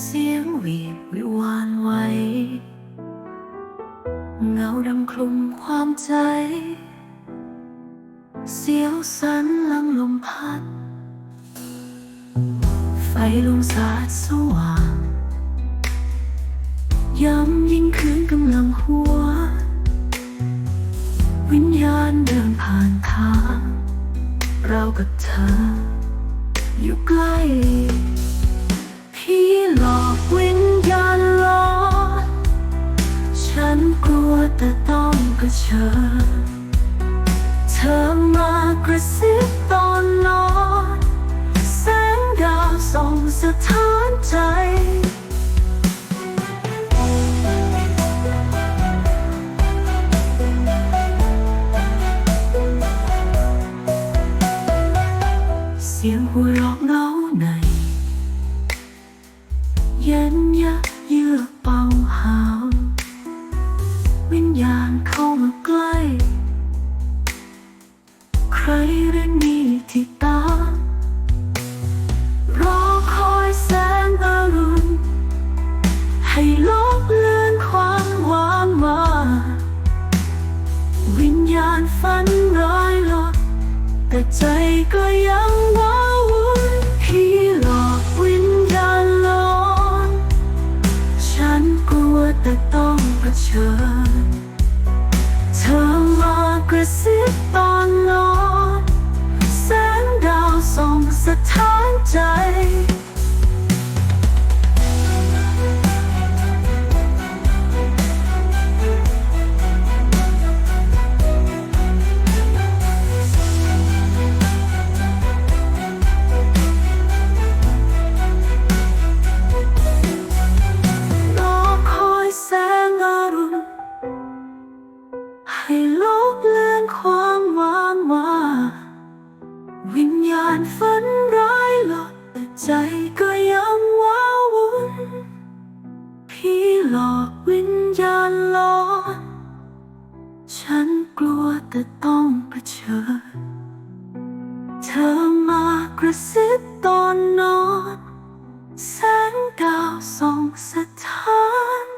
เสียงวีดวิวานไหวเงาดำคลุมความใจ เสียวสันลังลมพัด ไฟลงสาดสว่างย้ำยิ่งคืนกำลังหัว วิญญาณเดินผ่านทาง เรากับเธอ อยู่ใกล้ีหลอกวิญญาณหลอนฉันกลัวแต่ต้องเผชิญเธอมากระซิบตอนนอนแสงดาวส่องสะท้านใจเสียงหัว เย็นยักเยือเป่าหาวิญญาณเข้ามาใกล้ ใครเรื่องนี้ที่ตารอคอยแสงอรุณ ให้ลบเลือนความหวานมาวิญญาณฝันร้ายหลดแต่ใจก็ยังว้า แต่ต้องเผชิญ เธอมากระซิบตอนนอน ให้ลกเลื่อนความว่างว่า วิญญาณฝันร้ายหลอดแต่ใจก็ยังว้าวุ่นผีหลอกวิญญาณหลอนฉันกลัวแต่ต้องเผชิญ เธอมากระซิบตอนนอน แสงดาวส่องสะท้าน